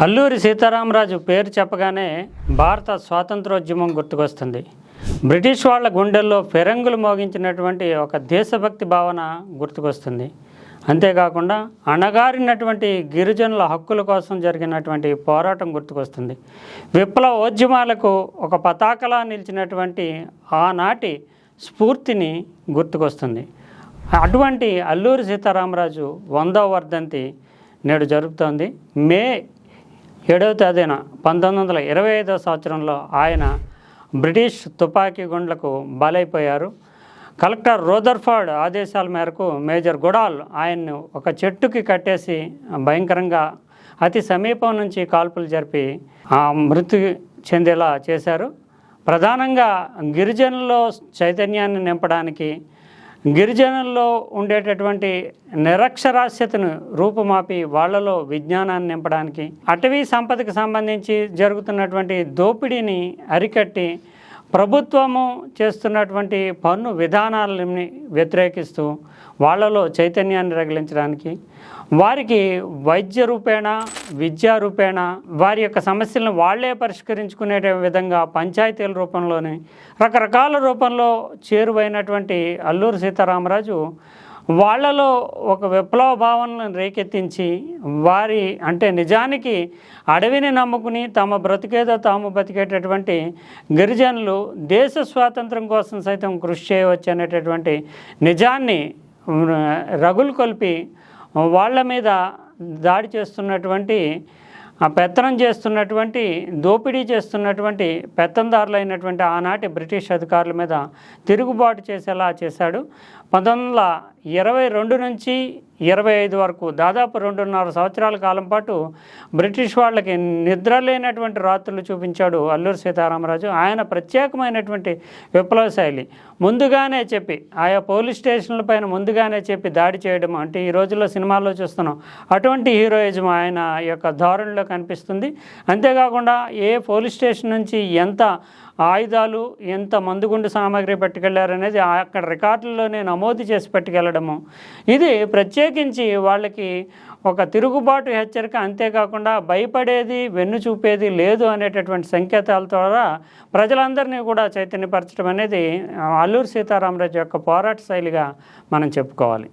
అల్లూరి సీతారామరాజు పేరు చెప్పగానే భారత స్వాతంత్రోద్యమం గుర్తుకొస్తుంది. బ్రిటిష్ వాళ్ళ గుండెల్లో ఫిరంగులు మోగించినటువంటి ఒక దేశభక్తి భావన గుర్తుకొస్తుంది. అంతేకాకుండా అణగారినటువంటి గిరిజనుల హక్కుల కోసం జరిగినటువంటి పోరాటం గుర్తుకొస్తుంది. విప్లవ ఉద్యమాలకు ఒక పతాకలా నిలిచినటువంటి ఆనాటి స్ఫూర్తిని గుర్తుకొస్తుంది. అటువంటి అల్లూరి సీతారామరాజు వందో వర్ధంతి నేడు జరుపుతోంది. మే ఏడవ తేదీన పంతొమ్మిది వందల ఇరవై ఐదవ సంవత్సరంలో ఆయన బ్రిటిష్ తుపాకీ గుండ్లకు బలైపోయారు. కలెక్టర్ రోదర్ఫర్డ్ ఆదేశాల మేరకు మేజర్ గుడాల్ ఆయన్ను ఒక చెట్టుకి కట్టేసి భయంకరంగా అతి సమీపం నుంచి కాల్పులు జరిపి ఆ మృతి చెందేలా చేశారు. ప్రధానంగా గిరిజనుల్లో చైతన్యాన్ని నింపడానికి గిరిజనుల్లో ఉండేటటువంటి నిరక్షరాస్యతను రూపుమాపి వాళ్ళలో విజ్ఞానాన్ని నింపడానికి అటవీ సంపదకు సంబంధించి జరుగుతున్నటువంటి దోపిడీని అరికట్టి ప్రభుత్వము చేస్తున్నటువంటి పన్ను విధానాలని వ్యతిరేకిస్తూ వాళ్ళలో చైతన్యాన్ని రగిలించడానికి వారికి వైద్య రూపేణ విద్యా రూపేణ వారి యొక్క సమస్యలను వాళ్ళే పరిష్కరించుకునే విధంగా పంచాయతీల రూపంలోని రకరకాల రూపంలో చేరువైనటువంటి అల్లూరు సీతారామరాజు వాళ్ళలో ఒక విప్లవ భావనలను రేకెత్తించి వారి అంటే నిజానికి అడవిని నమ్ముకుని తమ బ్రతికేదో తాము బ్రతికేటటువంటి గిరిజనులు దేశ స్వాతంత్రం కోసం సైతం కృషి చేయవచ్చు అనేటటువంటి నిజాన్ని రగులు కొల్పి వాళ్ళ మీద దాడి చేస్తున్నటువంటి ఆ పెత్తనం చేస్తున్నటువంటి దోపిడీ చేస్తున్నటువంటి పెత్తందారులైనటువంటి ఆనాటి బ్రిటిష్ అధికారుల మీద తిరుగుబాటు చేసేలా చేశాడు. పంతొమ్మిది వందల ఇరవై రెండు నుంచి ఇరవై ఐదు వరకు. దాదాపు రెండున్నర సంవత్సరాల కాలం పాటు బ్రిటిష్ వాళ్ళకి నిద్ర లేనటువంటి రాత్రులు చూపించాడు అల్లూరి సీతారామరాజు. ఆయన ప్రత్యేకమైనటువంటి విప్లవ శైలి ముందుగానే చెప్పి ఆయా పోలీస్ స్టేషన్ల పైన ముందుగానే చెప్పి దాడి చేయడం అంటే ఈ రోజుల్లో సినిమాల్లో చూస్తున్నాం. అటువంటి హీరోయిజం ఆయన యొక్క ధోరణిలో కనిపిస్తుంది. అంతేకాకుండా ఏ పోలీస్ స్టేషన్ నుంచి ఎంత ఆయుధాలు ఎంత మందుగుండు సామాగ్రి పట్టుకెళ్ళారనేది అక్కడ రికార్డుల్లోనే నమోదు చేసి పట్టుకెళ్ళడము. ఇది ప్రత్యేక ప్రత్యేకించి వాళ్ళకి ఒక తిరుగుబాటు హెచ్చరిక అంతేకాకుండా భయపడేది వెన్ను చూపేది లేదు అనేటటువంటి సంకేతాల ద్వారా ప్రజలందరినీ కూడా చైతన్యపరచడం అనేది అల్లూరు అల్లూరి సీతారామరాజు యొక్క పోరాట శైలిగా మనం చెప్పుకోవాలి.